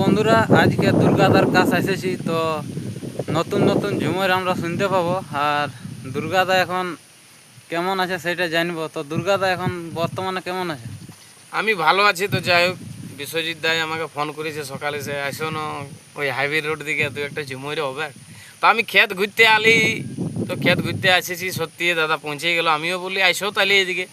বন্ধুরা, আজকে দুর্গাদার কাছে এসেছি, তো নতুন নতুন ঝুমর আমরা শুনতে পাবো। আর দুর্গাদা এখন কেমন আছে সেটা জানব। তো দুর্গাদা এখন বর্তমানে কেমন আছে? আমি ভালো আছি তো, যাই হোক। বিশ্বজিৎ দাই আমাকে ফোন করেছে সকালে সে আসো না ওই হাইওয়ে রোড দিকে, দু একটা ঝুমরে হবে। তো আমি ক্ষেত ঘুরতে আলি, তো ক্ষেত ঘুরতে আসেছি, সত্যি দাদা পৌঁছে গেল। আমিও বলি, আইসো তাহলে এদিকে।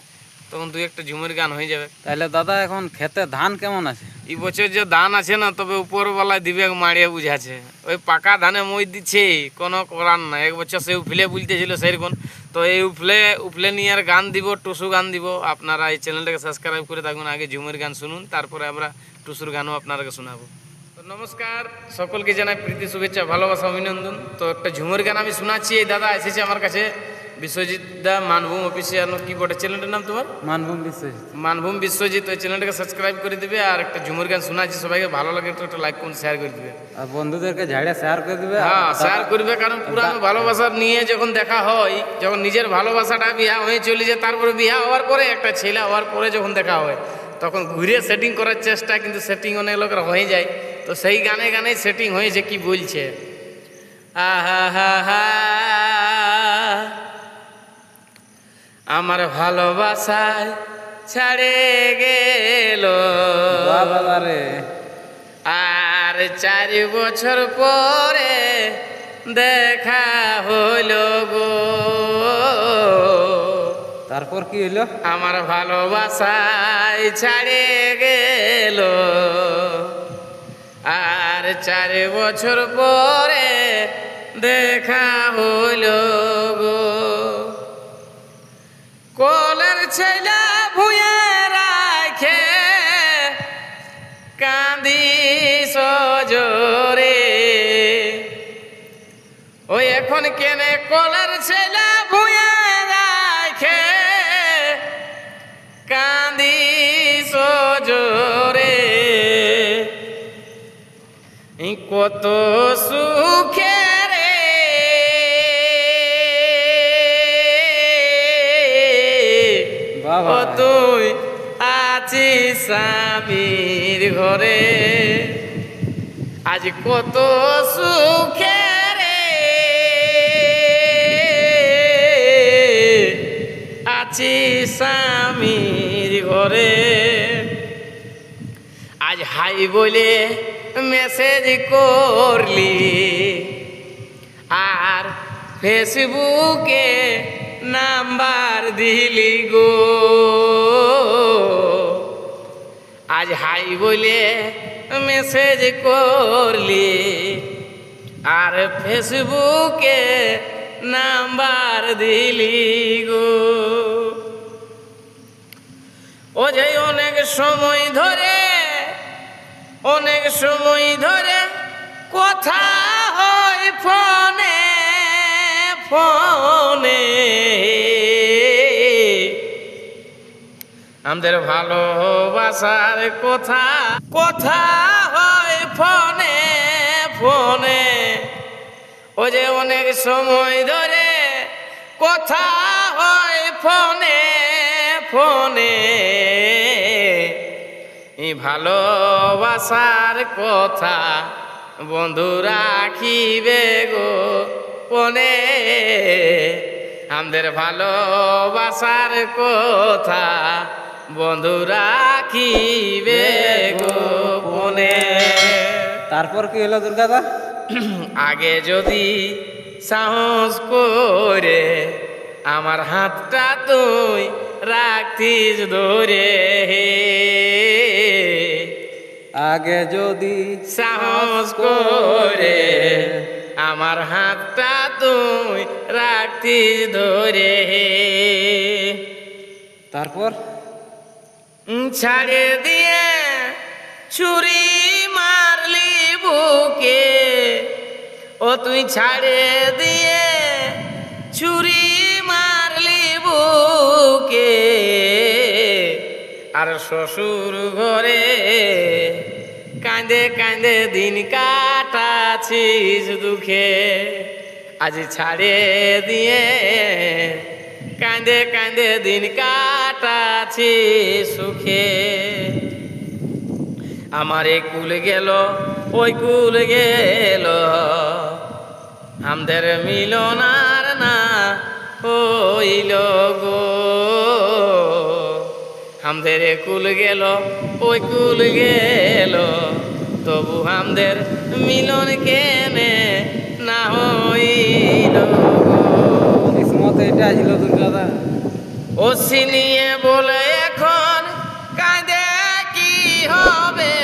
তখন দু একটা ঝুমের গান হয়ে যাবে। তাহলে দাদা এখন খেতে ধান কেমন আছে? এই বছর যে ধান আছে না তবে উপরবেলায় দিবে মারিয়ে বুঝাছে ওই পাকা ধানে মই দিচ্ছে কোনো করার না এক বছর সে উফলে বুলতেছিল সেরকম। তো এই উফলে উফলে নিয়ে আর গান দিব টুসু গান দিব। আপনারা এই চ্যানেলটাকে সাবস্ক্রাইব করে থাকুন আগে ঝুমের গান শুনুন তারপরে আমরা টুসুর গানও আপনাদেরকে শোনাবো। তো নমস্কার সকলকে জানাই প্রীতি শুভেচ্ছা ভালোবাসা অভিনন্দন। তো একটা ঝুমের গান আমি শোনাচ্ছি এই দাদা এসেছে আমার কাছে। বিশ্বজিৎ দা মানভূম অফিসিয়াল কি বটে? চ্যানেলটার নাম তোমার? মানভূম বিশ্বজিৎ। মানভূম বিশ্বজিৎ। ওই চ্যানেলটাকে সাবস্ক্রাইব করে দিবে আর একটা ঝুমুর গান শোনাচ্ছি। সবাইকে ভালো লাগে তো একটা লাইক করুন শেয়ার করে দিবে। আর বন্ধুদেরকে ঝাড়ে শেয়ার করে দিবে। হ্যাঁ শেয়ার করবে কারণ পুরানো ভালোবাসা নিয়ে যখন দেখা হয় যখন নিজের ভালোবাসাটা বিয়া হয়ে চলে যায় তারপরে বিয়া হওয়ার পরে একটা ছেলে হওয়ার পরে যখন দেখা হয় তখন ঘুরে সেটিং করার চেষ্টা কিন্তু সেটিং অনেক লোকের হয়ে যায়। তো সেই গানে গানে সেটিং হয়েছে কি বলছে? আহা হা হা আমার ভালোবাসায় ছাড়ে গেল। আর চার বছর পরে দেখা হইল গো। তারপর কি হইল? আমার ভালোবাসায় ছাড়ে গেল। আর চার বছর পরে দেখা হইল গো। ছেলা ভুয়ে রাখে কান্দি সজরে ওই এখন কেনে কলের ছেলা ভুয়ে রাখে কান্দি সজরে কত সুখে স্বামীর ঘরে। আজ কত সুখে রে। আছি স্বামীর ঘরে। আজ হাই বলে মেসেজ করলি। আর ফেসবুকে নাম্বার দিলি গো। আজ হাই বলে মেসেজ করলি। আর ফেসবুকে নাম্বার দিলি গো। ও যে অনেক সময় ধরে, অনেক সময় ধরে কথা হয় ফোনে ফোনে আমাদের ভালোবাসার কথা। কথা হয় ফোনে ফোনে। ও যে অনেক সময় ধরে কথা হয় ফোনে ফোনে। ভালোবাসার কথা বন্ধু রাখিবে গো পনে আমাদের ভালোবাসার কথা বন্ধু রাখিবে গো পনে তারপর কি হলো দুর্গাদা আগে যদি সাহস করে আমার হাতটা তুই রাখতিস ধরে। আগে যদি সাহস করে আমার হাতটা তুই রাখতিস ধরে। তারপর? ছাড়ে দিয়ে ছুরি মারলি বুকে। ও তুই ছাড়ে দিয়ে ছুরি মারলি বুকে। আর শ্বশুর ঘরে কাঁদে কাঁদে দিন কাটাছিস দুঃখে। আজ ছাড়ে দিয়ে কাঁদে কাঁদে দিন কাটাছি সুখে। আমার এ কুল গেল, ওই কুল গেল। আমাদের মিলনার না হইল গো। আমাদের কুল গেল, ওই কুল গেল। তবু আমাদের মিলন কেনে না হইল কিসমত এটা ছিল দুর্গাদা ও সিনিয়ে বলে, এখন কাঁদে কি হবে?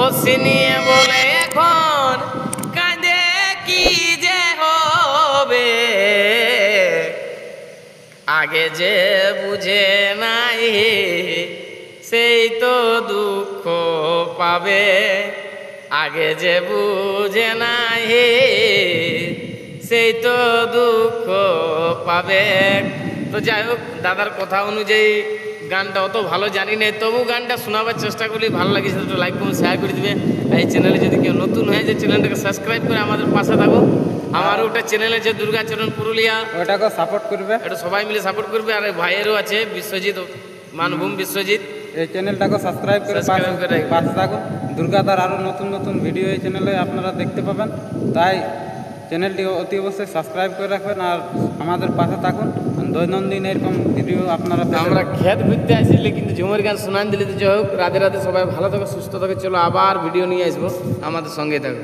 ও সিনিয়ে বলে, এখন কাঁদে কি যে হবে? আগে যে বুঝে নাই, সেই তো দুঃখ পাবে। আগে যে বুঝে নাই, সেই তো দুঃখ পাবে। তো যাই হোক দাদার কথা অনুযায়ী গানটা অত ভালো জানি না তবু গানটা শোনাবার চেষ্টা করলে ভালো লাগেছে একটু লাইক করুন শেয়ার করে দিবে। এই চ্যানেলে যদি কেউ নতুন হয় যে চ্যানেলটাকে সাবস্ক্রাইব করে আমাদের পাশে থাকো। আমারও ওটা চ্যানেল আছে দুর্গাচরণ পুরুলিয়া ওটাকে সাপোর্ট করবে। এটা সবাই মিলে সাপোর্ট করবে আর ভাইয়েরও আছে বিশ্বজিৎ মানভূম বিশ্বজিৎ। এই চ্যানেলটাকে সাবস্ক্রাইব করে। পাশে থাকুন দুর্গাদার আরও নতুন নতুন ভিডিও এই চ্যানেলে আপনারা দেখতে পাবেন। তাই চ্যানেলটি অতি অবশ্যই সাবস্ক্রাইব করে রাখবেন আর আমাদের পাশে থাকুন। দৈনন্দিন এরকম ভিডিও আপনারা আমরা খেত ঘুরতে আসলে কিন্তু ঝুমুর গান শোনান দিলে যে যাই হোক রাতে রাতে সবাই ভালো থাকে সুস্থ থাকে চলো আবার ভিডিও নিয়ে আসব। আমাদের সঙ্গে থাকো।